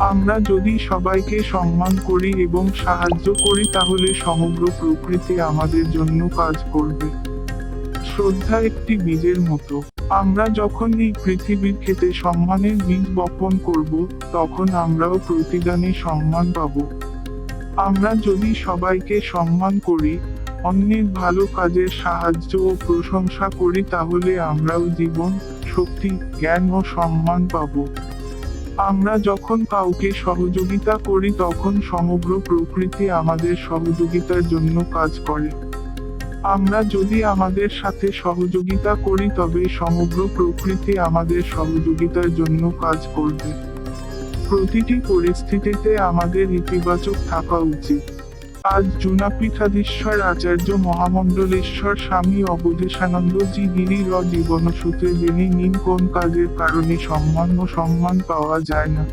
আমরা যদি সবাইকে সম্মান করি এবং সাহায্য করি, তাহলে সমগ্র প্রকৃতি আমাদের জন্য কাজ করবে। শ্রদ্ধা একটি বীজের মতো। আমরা যখন এই পৃথিবীর ক্ষেতে সম্মানের বীজ বপন করব, তখন আমরাও প্রতিদানে সম্মান পাব। আমরা যদি সবাইকে সম্মান করি, অন্যের ভালো কাজের সাহায্য ও প্রশংসা করি, তাহলে আমরাও জীবন, শক্তি, জ্ঞান ও সম্মান পাব। আমরা যখন কাউকে সহযোগিতা করি তখন সমগ্র প্রকৃতি আমাদের সহযোগিতার জন্য কাজ করে। আমরা যদি আমাদের সাথে সহযোগিতা করি তবে সমগ্র প্রকৃতি আমাদের সহযোগিতার জন্য কাজ করবে। প্রতিটি পরিস্থিতিতে আমাদের ইতিবাচক থাকা উচিত। আজ জুনাপীঠাধীশ্বর আচার্য মহামণ্ডলেশ্বর স্বামী অবধেশানন্দজি গিরির জীবনসূত্রে জেনে নিন কোন কাজের কারণে সম্মান ও সম্মান পাওয়া যায় না।